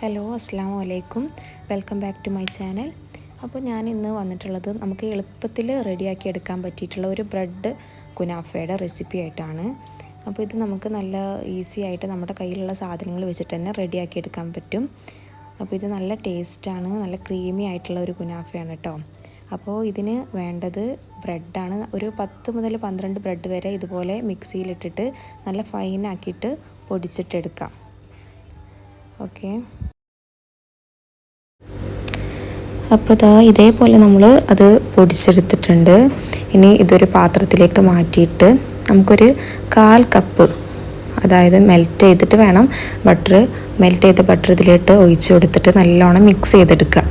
Hello അസ്സാം വലൈക്കും welcome back to my channel. അപ്പോൾ ഞാൻ ഇന്ന് വന്നിട്ടുള്ളത് നമുക്ക് എളുപ്പത്തിൽ റെഡിയാക്കി എടുക്കാൻ പറ്റിയിട്ടുള്ള ഒരു ബ്രെഡ് കുനാഫയുടെ റെസിപ്പി ആയിട്ടാണ്. അപ്പോൾ ഇത് നമുക്ക് നല്ല ഈസി ആയിട്ട് നമ്മുടെ കയ്യിലുള്ള സാധനങ്ങൾ വെച്ചിട്ട് തന്നെ റെഡിയാക്കി എടുക്കാൻ പറ്റും. അപ്പോൾ ഇത് നല്ല ടേസ്റ്റാണ് നല്ല ക്രീമി ആയിട്ടുള്ള ഒരു കുനാഫയാണ് കേട്ടോ. അപ്പോൾ ഇതിന് വേണ്ടത് ബ്രെഡാണ്. ഒരു പത്ത് മുതൽ പന്ത്രണ്ട് ബ്രെഡ് വരെ ഇതുപോലെ മിക്സിയിലിട്ടിട്ട് നല്ല ഫൈനാക്കിയിട്ട് പൊടിച്ചിട്ടെടുക്കാം. ഓക്കെ. അപ്പോൾ ഇതാ ഇതേപോലെ നമ്മൾ അത് പൊടിച്ചെടുത്തിട്ടുണ്ട്. ഇനി ഇതൊരു പാത്രത്തിലേക്ക് മാറ്റിയിട്ട് നമുക്കൊരു കാൽ കപ്പ് അതായത് മെൽറ്റ് ചെയ്തിട്ട് വേണം ബട്ടർ മെൽറ്റ് ചെയ്ത ബട്ടർ ഇതിലിട്ട് ഒഴിച്ചു കൊടുത്തിട്ട് നല്ലോണം മിക്സ് ചെയ്തെടുക്കുക.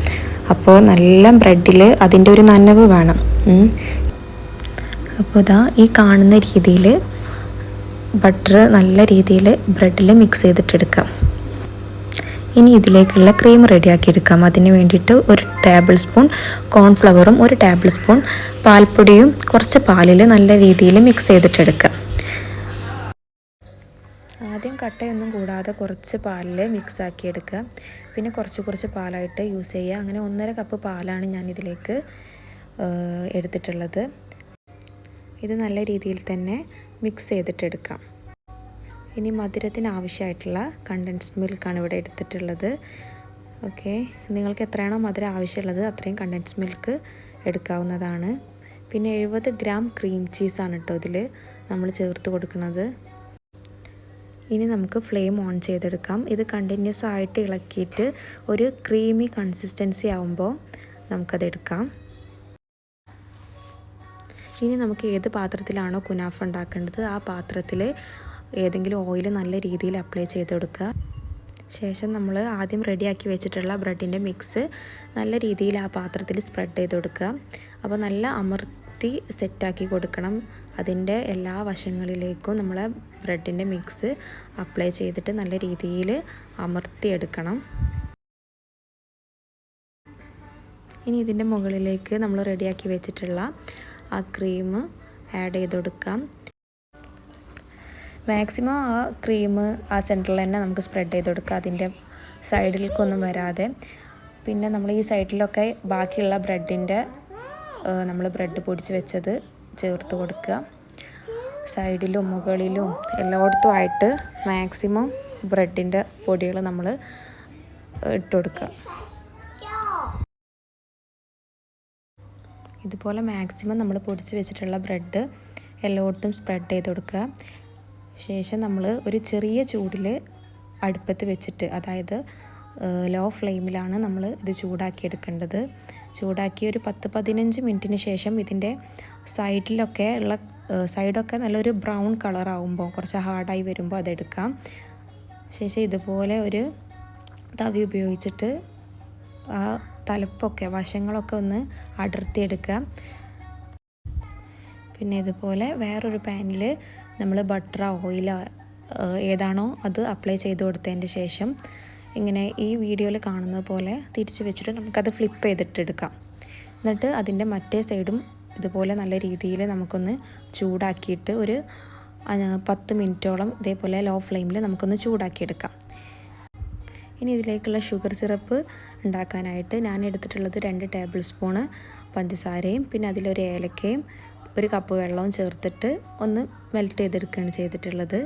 അപ്പോൾ നല്ല ബ്രെഡിൽ അതിന്റെ ഒരു നനവ് വേണം. അപ്പോൾ ഇതാ ഈ കാണുന്ന രീതിയിൽ ബട്ടർ നല്ല രീതിയിൽ ബ്രെഡിൽ മിക്സ് ചെയ്തിട്ടെടുക്കാം. ഇനി ഇതിലേക്കുള്ള ക്രീം റെഡിയാക്കി എടുക്കാം. അതിന് വേണ്ടിയിട്ട് ഒരു ടേബിൾ സ്പൂൺ കോൺഫ്ലവറും ഒരു ടേബിൾ സ്പൂൺ പാൽപ്പൊടിയും കുറച്ച് പാലിൽ നല്ല രീതിയിൽ മിക്സ് ചെയ്തിട്ടെടുക്കാം. ആദ്യം കട്ടയൊന്നും കൂടാതെ കുറച്ച് പാലിൽ മിക്സ് ആക്കി എടുക്കുക. പിന്നെ കുറച്ച് കുറച്ച് പാലായിട്ട് യൂസ് ചെയ്യുക. അങ്ങനെ ഒന്നര കപ്പ് പാലാണ് ഞാൻ ഇതിലേക്ക് എടുത്തിട്ടുള്ളത്. ഇത് നല്ല രീതിയിൽ തന്നെ മിക്സ് ചെയ്തിട്ടെടുക്കാം. ഇനി മധുരത്തിന് ആവശ്യമായിട്ടുള്ള കണ്ടൻസ്ഡ് മിൽക്കാണ് ഇവിടെ എടുത്തിട്ടുള്ളത്. ഓക്കെ നിങ്ങൾക്ക് എത്രയാണോ മധുരം ആവശ്യമുള്ളത് അത്രയും കണ്ടൻസ് മിൽക്ക് എടുക്കാവുന്നതാണ്. പിന്നെ എഴുപത് ഗ്രാം ക്രീം ചീസാണ് കേട്ടോ ഇതിൽ നമ്മൾ ചേർത്ത് കൊടുക്കുന്നത്. ഇനി നമുക്ക് ഫ്ലെയിം ഓൺ ചെയ്തെടുക്കാം. ഇത് കണ്ടിന്യൂസ് ആയിട്ട് ഇളക്കിയിട്ട് ഒരു ക്രീമി കൺസിസ്റ്റൻസി ആവുമ്പോൾ നമുക്കത് എടുക്കാം. ഇനി നമുക്ക് ഏത് പാത്രത്തിലാണോ കുനാഫ് ഉണ്ടാക്കേണ്ടത് ആ പാത്രത്തിൽ ഏതെങ്കിലും ഓയിൽ നല്ല രീതിയിൽ അപ്ലൈ ചെയ്ത് കൊടുക്കുക ശേഷം നമ്മൾ ആദ്യം റെഡിയാക്കി വെച്ചിട്ടുള്ള ബ്രെഡിന്റെ മിക്സ് നല്ല രീതിയിൽ ആ പാത്രത്തിൽ സ്പ്രെഡ് ചെയ്ത് കൊടുക്കുക അപ്പോൾ നല്ല അമർത്തി സെറ്റാക്കി കൊടുക്കണം. അതിന്റെ എല്ലാ വശങ്ങളിലേക്കും നമ്മൾ ബ്രെഡിന്റെ മിക്സ് അപ്ലൈ ചെയ്തിട്ട് നല്ല രീതിയിൽ അമർത്തിയെടുക്കണം. ഇനി ഇതിന്റെ മുകളിലേക്ക് നമ്മൾ റെഡിയാക്കി വെച്ചിട്ടുള്ള ആ ക്രീം ആഡ് ചെയ്ത് കൊടുക്കാം മാക്സിമം ആ ക്രീം ആ സെന്ററിൽ തന്നെ നമുക്ക് സ്പ്രെഡ് ചെയ്ത് കൊടുക്കുക. അതിന്റെ സൈഡിലേക്കൊന്നും വരാതെ. പിന്നെ നമ്മൾ ഈ സൈഡിലൊക്കെ ബാക്കിയുള്ള ബ്രെഡിന്റെ നമ്മൾ ബ്രെഡ് പൊടിച്ച് വെച്ചത് ചേർത്ത് കൊടുക്കുക. സൈഡിലും മുകളിലും എല്ലായിടത്തും ആയിട്ട് മാക്സിമം ബ്രെഡിന്റെ പൊടികൾ നമ്മൾ ഇട്ട് കൊടുക്കുക. ഇതുപോലെ മാക്സിമം നമ്മൾ പൊടിച്ച് വെച്ചിട്ടുള്ള ബ്രെഡ് എല്ലായിടത്തും സ്പ്രെഡ് ചെയ്ത് കൊടുക്കുക. ശേഷം നമ്മൾ ഒരു ചെറിയ ചൂടിൽ അടുപ്പത്ത് വെച്ചിട്ട് അതായത് ലോ ഫ്ലെയിമിലാണ് നമ്മൾ ഇത് ചൂടാക്കിയെടുക്കേണ്ടത്. ചൂടാക്കി ഒരു പത്ത് പതിനഞ്ച് മിനിറ്റിന് ശേഷം ഇതിന്റെ സൈഡിലൊക്കെ ഉള്ള സൈഡൊക്കെ നല്ലൊരു ബ്രൗൺ കളറാവുമ്പോൾ കുറച്ച് ഹാർഡായി വരുമ്പോൾ അതെടുക്കാം. ശേഷം ഇതുപോലെ ഒരു തവി ഉപയോഗിച്ചിട്ട് ആ തലപ്പൊക്കെ വശങ്ങളൊക്കെ ഒന്ന് അടർത്തിയെടുക്കുക പിന്നെ ഇതുപോലെ വേറൊരു പാനിൽ നമ്മൾ ബട്ടറോ ഓയിലോ ഏതാണോ അത് അപ്ലൈ ചെയ്ത് കൊടുത്തതിന്റെ ശേഷം ഇങ്ങനെ ഈ വീഡിയോയിൽ കാണുന്നത് പോലെ തിരിച്ച് വെച്ചിട്ട് നമുക്കത് ഫ്ലിപ്പ് ചെയ്തിട്ടെടുക്കാം എന്നിട്ട് അതിന്റെ മറ്റേ സൈഡും ഇതുപോലെ നല്ല രീതിയിൽ നമുക്കൊന്ന് ചൂടാക്കിയിട്ട് ഒരു പത്ത് മിനിറ്റോളം ഇതേപോലെ ലോ ഫ്ലെയിമിൽ നമുക്കൊന്ന് ചൂടാക്കിയെടുക്കാം. ഇനി ഇതിലേക്കുള്ള ഷുഗർ സിറപ്പ് ഉണ്ടാക്കാനായിട്ട് ഞാൻ എടുത്തിട്ടുള്ളത് രണ്ട് ടേബിൾ സ്പൂണ് പഞ്ചസാരയും പിന്നെ അതിലൊരു ഏലക്കയും ഒരു കപ്പ് വെള്ളവും ചേർത്തിട്ട് ഒന്ന് മെൽറ്റ് ചെയ്തെടുക്കുകയാണ് ചെയ്തിട്ടുള്ളത്.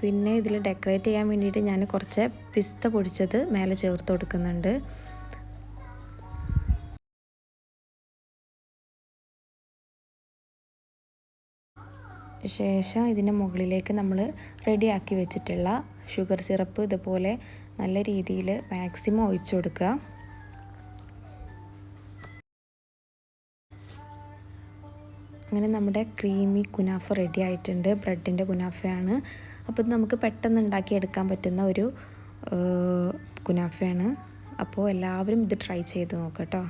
പിന്നെ ഇതിൽ ഡെക്കറേറ്റ് ചെയ്യാൻ വേണ്ടിയിട്ട് ഞാൻ കുറച്ച് പിസ്ത പൊടിച്ചത് മേലെ ചേർത്ത് കൊടുക്കുന്നുണ്ട്. ശേഷം ഇതിന്റെ മുകളിലേക്ക് നമ്മൾ റെഡിയാക്കി വെച്ചിട്ടുള്ള ഷുഗർ സിറപ്പ് ഇതുപോലെ നല്ല രീതിയിൽ മാക്സിമം ഒഴിച്ചു കൊടുക്കുക. അങ്ങനെ നമ്മുടെ ക്രീമി കുനാഫ റെഡി ആയിട്ടുണ്ട്. ബ്രെഡിന്റെ കുനാഫയാണ്. അപ്പോൾ ഇത് നമുക്ക് പെട്ടെന്ന് ഉണ്ടാക്കി എടുക്കാൻ പറ്റുന്ന ഒരു കുനാഫയാണ്. അപ്പോൾ എല്ലാവരും ഇത് ട്രൈ ചെയ്ത് നോക്കാം കേട്ടോ.